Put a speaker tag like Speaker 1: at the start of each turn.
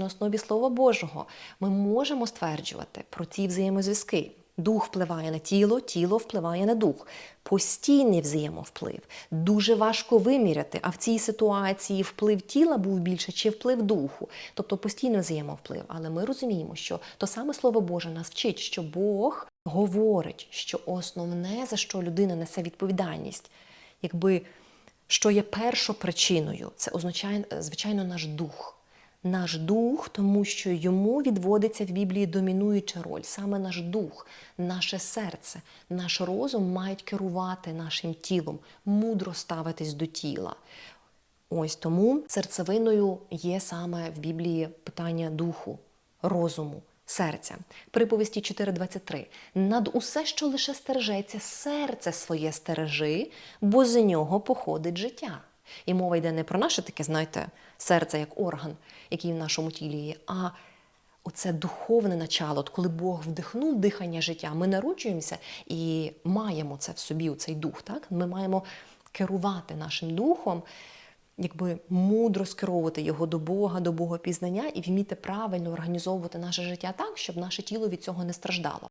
Speaker 1: На основі Слова Божого ми можемо стверджувати про ці взаємозв'язки. Дух впливає на тіло, тіло впливає на дух. Постійний взаємовплив. Дуже важко виміряти, а в цій ситуації вплив тіла був більше чи вплив духу, тобто постійно взаємовплив. Але ми розуміємо, що то саме Слово Боже нас вчить, що Бог говорить, що основне, за що людина несе відповідальність, якби що є першопричиною, це означає, звичайно, наш дух. Наш дух, тому що йому відводиться в Біблії домінуюча роль, саме наш дух, наше серце, наш розум мають керувати нашим тілом, мудро ставитись до тіла. Ось тому серцевиною є саме в Біблії питання духу, розуму, серця. Приповісті 4.23. Над усе, що лише стережеться, серце своє стережи, бо з нього походить життя. І мова йде не про наше таке, знаєте, серце як орган, який в нашому тілі є, а оце духовне начало, от коли Бог вдихнув дихання життя, ми народжуємося і маємо це в собі, цей дух. Так? Ми маємо керувати нашим духом, якби мудро скеровувати його до Бога, до Богопізнання і вміти правильно організовувати наше життя так, щоб наше тіло від цього не страждало.